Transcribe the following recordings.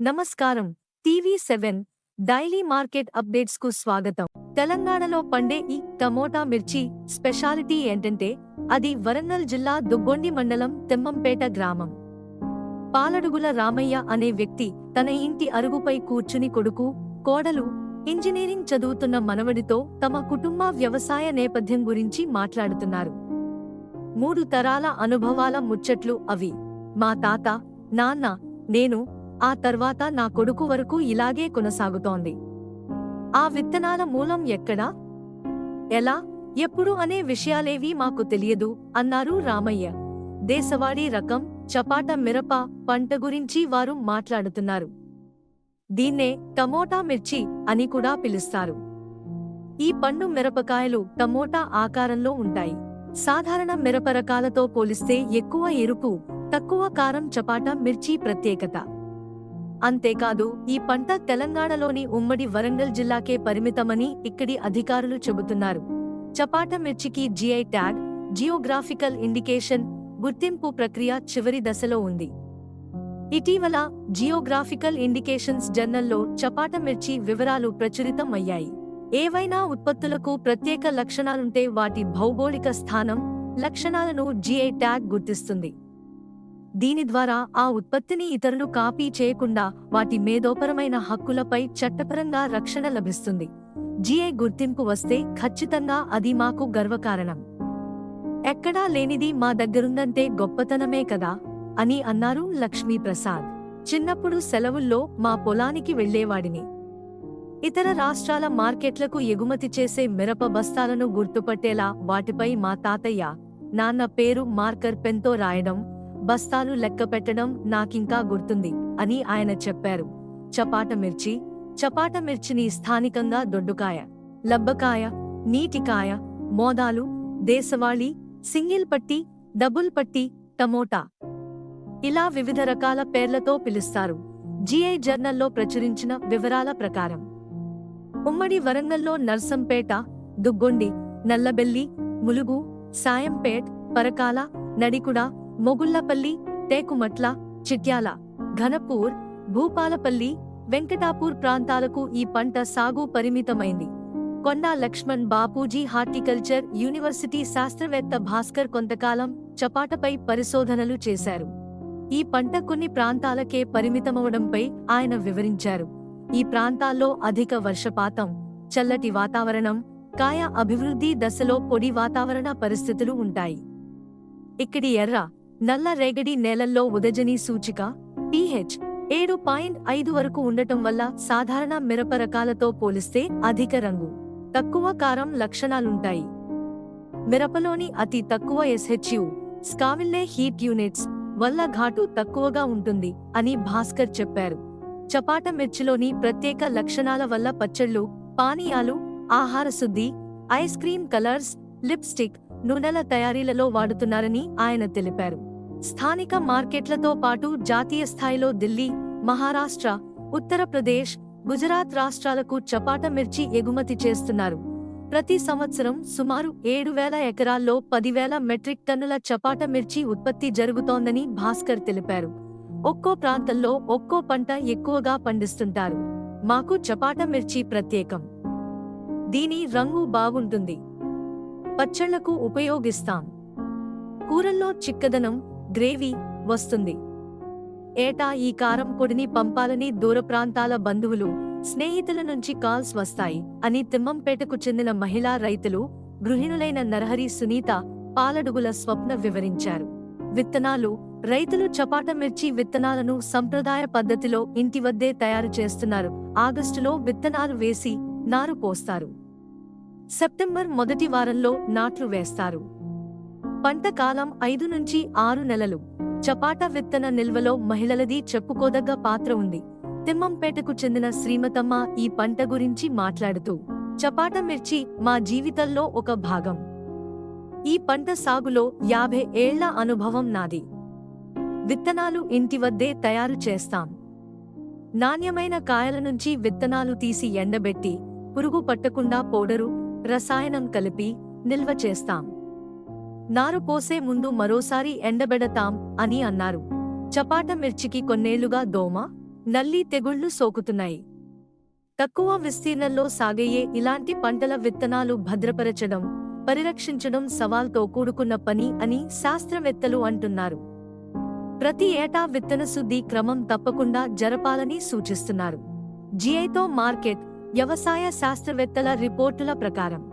నమస్కారం. TV seven daily market అప్డేట్స్కు స్వాగతం. తెలంగాణలో పండే ఈ టమోటా మిర్చి స్పెషాలిటీ ఏంటంటే అది వరంగల్ జిల్లా దుగ్గొండి మండలం తెమ్మంపేట గ్రామం. పాలడుగుల రామయ్య అనే వ్యక్తి తన ఇంటి అరుగుపై కూర్చుని కొడుకు కోడలు ఇంజనీరింగ్ చదువుతున్న మనవడితో తమ కుటుంబ వ్యవసాయ నేపథ్యం గురించి మాట్లాడుతున్నారు. మూడు తరాల అనుభవాల ముచ్చట్లు అవి. మా తాత నాన్న నేను ఆ తర్వాత నా కొడుకు వరకు ఇలాగే కొనసాగుతోంది. ఆ విత్తనాల మూలం ఎక్కడా? ఎలా? ఎప్పుడు అనే విషయాలేవీ మాకు తెలియదు అన్నారు రామయ్య. దేశవాళీ రకం చపాట మిరప పంట గురించి వారు మాట్లాడుతున్నారు. దీన్నే టమోటా మిర్చి అని కూడా పిలుస్తారు. ఈ పండు మిరపకాయలు టమోటా ఆకారంలో ఉంటాయి. సాధారణ మిరప రకాలతో పోలిస్తే ఎక్కువ ఎరుపు తక్కువ కారం చపాట మిర్చి ప్రత్యేకత. అంతేకాదు ఈ పంట తెలంగాణలోని ఉమ్మడి వరంగల్ జిల్లాకే పరిమితమని ఇక్కడి అధికారులు చెబుతున్నారు. చపాట మిర్చికి జిఐ ట్యాగ్ జియోగ్రాఫికల్ ఇండికేషన్ గుర్తింపు ప్రక్రియ చివరి దశలో ఉంది. ఇటీవల జియోగ్రాఫికల్ ఇండికేషన్స్ జర్నల్లో చపాట మిర్చి వివరాలు ప్రచురితం అయ్యాయి. ఏవైనా ఉత్పత్తులకు ప్రత్యేక లక్షణాలుంటే వాటి భౌగోళిక స్థానం లక్షణాలను జిఐ ట్యాగ్ గుర్తిస్తుంది. దీని ద్వారా ఆ ఉత్పత్తిని ఇతరులు కాపీ చేయకుండా వాటి మేధోపరమైన హక్కులపై చట్టపరంగా రక్షణ లభిస్తుంది. జిఐ గుర్తింపు వస్తే ఖచ్చితంగా అది మాకు గర్వకారణం. ఎక్కడా లేనిది మా దగ్గరుందంటే గొప్పతనమే కదా అని అన్నారు లక్ష్మీప్రసాద్. చిన్నప్పుడు సెలవుల్లో మా పొలానికి వెళ్ళేవాడిని ఇతర రాష్ట్రాల మార్కెట్లకు ఎగుమతి చేసే మిరప బస్తాలను గుర్తుపట్టేలా వాటిపై మా తాతయ్య నాన్న పేరు మార్కర్ పెన్తో రాయడం బస్తాలు లెక్క పెట్టడం నాకింకా గుర్తుంది అని ఆయన చెప్పారు. చపాట మిర్చి. చపాట మిర్చిని స్థానికంగా దొడ్డుకాయ లబ్బకాయ నీటికాయ మోదాలు దేశవాళీ సింగిల్ పట్టి డబుల్ పట్టి టమోటా ఇలా వివిధ రకాల పేర్లతో పిలుస్తారు. జిఐ జర్నల్లో ప్రచురించిన వివరాల ప్రకారం. ఉమ్మడి వరంగల్లో నర్సంపేట దుగ్గొండి నల్లబెల్లి ములుగు సాయంపేట్ పరకాల నడికుడ మొగుళ్ళపల్లి టేకుమట్ల చిట్యాల ఘనపూర్ భూపాలపల్లి వెంకటాపూర్ ప్రాంతాలకు ఈ పంట సాగు పరిమితమైంది. కొండా లక్ష్మణ్ బాపూజీ హార్టికల్చర్ యూనివర్సిటీ శాస్త్రవేత్త భాస్కర్ కొంతకాలం చపాటపై పరిశోధనలు చేశారు. ఈ పంట కొన్ని ప్రాంతాలకే పరిమితమవడంపై ఆయన వివరించారు. ఈ ప్రాంతాల్లో అధిక వర్షపాతం చల్లటి వాతావరణం కాయ అభివృద్ధి దశలో పొడి వాతావరణ పరిస్థితులు ఉంటాయి. ఇక్కడి ఎర్ర నల్ల రేగడి నేలల్లో ఉదజని సూచిక పిహెచ్. ఏడు పాయింట్ ఐదు వరకు ఉండటం వల్ల సాధారణ మిరప రకాలతో పోలిస్తే అధిక రంగు తక్కువ కారం లక్షణాలుంటాయి. మిరపలోని అతి తక్కువ ఎస్హెచ్యు స్కావిల్లే హీట్ యూనిట్స్ వల్ల ఘాటు తక్కువగా ఉంటుంది అని భాస్కర్ చెప్పారు. చపాట మిర్చిలోని ప్రత్యేక లక్షణాల వల్ల పచ్చళ్ళు పానీయాలు ఆహార శుద్ధి ఐస్ క్రీమ్ కలర్స్ లిప్స్టిక్ నూనెల తయారీలలో వాడుతున్నారని ఆయన తెలిపారు. స్థానిక మార్కెట్లతో పాటు జాతీయ స్థాయిలో ఢిల్లీ మహారాష్ట్ర ఉత్తరప్రదేశ్ గుజరాత్ రాష్ట్రాలకు చపాట మిర్చి ఎగుమతి చేస్తున్నారు. ప్రతి సంవత్సరం సుమారు ఏడు వేల ఎకరాల్లో పదివేల మెట్రిక్ టన్నుల చపాట మిర్చి ఉత్పత్తి జరుగుతోందని భాస్కర్ తెలిపారు. ఒక్కో ప్రాంతంలో ఒక్కో పంట ఎక్కువగా పండిస్తుంటారు. మాకు చపాట మిర్చి ప్రత్యేకం. దీని రంగు బాగుంటుంది. పచ్చళ్ళకు ఉపయోగిస్తాం. కూరల్లో చిక్కదనం గ్రేవీ వస్తుంది. ఏటా ఈ కారం పొడిని పంపాలని దూర ప్రాంతాల బంధువులు స్నేహితుల నుంచి కాల్స్ వస్తాయి అని తిమ్మంపేటకు చెందిన మహిళా రైతులు గృహిణులైన నరహరి సునీత పాలడుగుల స్వప్న వివరించారు. విత్తనాలు రైతులు చపాట మిర్చి విత్తనాలను సంప్రదాయ పద్ధతిలో ఇంటి వద్దే తయారు చేస్తున్నారు. ఆగస్టులో విత్తనాలు వేసి నారు పోస్తారు. సెప్టెంబర్ మొదటి వారంలో నాట్లు వేస్తారు. పంట కాలం ఐదు నుంచి ఆరు నెలలు. చపాట విత్తన నిల్వలో మహిళలది చెప్పుకోదగ్గ పాత్ర ఉంది. తిమ్మంపేటకు చెందిన శ్రీమతమ్మ ఈ పంట గురించి మాట్లాడుతూ చపాట మిర్చి మా జీవితంలో ఒక భాగం. ఈ పంట సాగులో యాభై ఏళ్ళ అనుభవం నాది. విత్తనాలు ఇంటి వద్దే తయారు చేస్తాం. నాణ్యమైన కాయల నుంచి విత్తనాలు తీసి ఎండబెట్టి పురుగు పట్టకుండా పౌడరు రసాయనం కలిపి నిల్వ చేస్తాం. నారు పోసే ముందు మరోసారి ఎండబెడతాం అని అన్నారు. చపాట మిర్చికి కొన్నేళ్ళుగా దోమ నల్లి తెగుళ్ళు సోకుతున్నాయి. తక్కువ విస్తీర్ణంలో సాగయ్యే ఇలాంటి పంటల విత్తనాలు భద్రపరచడం పరిరక్షించడం సవాల్తో కూడుకున్న పని అని శాస్త్రవేత్తలు అంటున్నారు. ప్రతి ఏటా విత్తన శుద్ధి క్రమం తప్పకుండా జరపాలని సూచిస్తున్నారు. జిఐతో మార్కెట్ వ్యవసాయ శాస్త్రవేత్తల రిపోర్టుల ప్రకారం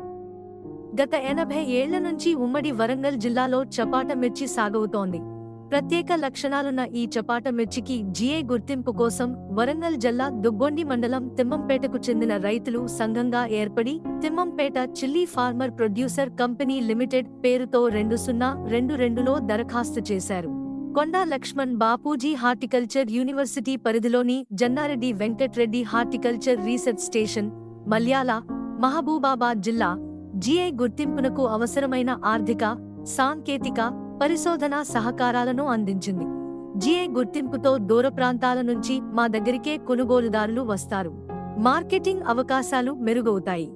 గత ఎనభై ఏళ్ళ నుంచి ఉమ్మడి వరంగల్ జిల్లాలో చపాట మిర్చి సాగవుతోంది. ప్రత్యేక లక్షణాలున్న ఈ చపాట మిర్చికి జిఐ గుర్తింపు కోసం వరంగల్ జిల్లా దుగ్గొండి మండలం తిమ్మంపేటకు చెందిన రైతులు సంఘంగా ఏర్పడి Thimmampet chilli farmer producer company limited పేరుతో రెండు సున్నా రెండు రెండులో దరఖాస్తు చేశారు. కొండా లక్ష్మణ్ బాపూజీ హార్టికల్చర్ యూనివర్సిటీ పరిధిలోని Jannareddy Venkatreddy horticulture research station Malyala Mahabubabad జిల్లా జిఐ గుర్తింపునకు అవసరమైన ఆర్థిక సాంకేతిక పరిశోధనా సహకారాలను అందించింది. జిఐ గుర్తింపుతో దూర ప్రాంతాల నుంచి మా దగ్గరికే కొనుగోలుదారులు వస్తారు. మార్కెటింగ్ అవకాశాలు మెరుగవుతాయి.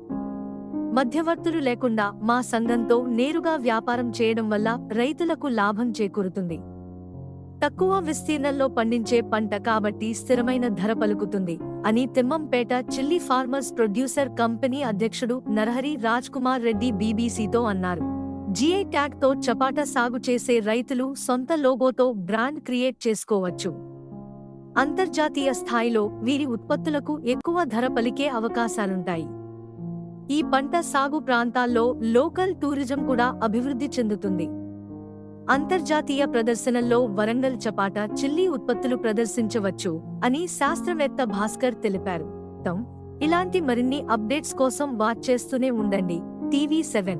మధ్యవర్తులు లేకుండా మా సంఘంతో నేరుగా వ్యాపారం చేయడం వల్ల రైతులకు లాభం చేకూరుతుంది. తక్కువ విస్తీర్ణంలో పండించే పంట కాబట్టి స్థిరమైన ధర పలుకుతుంది అని Thimmampet chilli farmers producer company అధ్యక్షుడు నరహరి రాజ్ కుమార్ రెడ్డి బీబీసీతో అన్నారు. జిఐ ట్యాగ్తో చపాటా సాగు చేసే రైతులు సొంత లోగోతో బ్రాండ్ క్రియేట్ చేసుకోవచ్చు. అంతర్జాతీయ స్థాయిలో వీరి ఉత్పత్తులకు ఎక్కువ ధర పలికే అవకాశాలుంటాయి. ఈ పంట సాగు ప్రాంతాల్లో లోకల్ టూరిజం కూడా అభివృద్ధి చెందుతుంది. అంతర్జాతీయ ప్రదర్శనల్లో వరంగల్ చపాట చిల్లీ ఉత్పత్తులు ప్రదర్శించవచ్చు అని శాస్త్రవేత్త భాస్కర్ తెలిపారు. ఇలాంటి మరిన్ని అప్డేట్స్ కోసం వాచ్ చేస్తూనే ఉండండి. TV seven.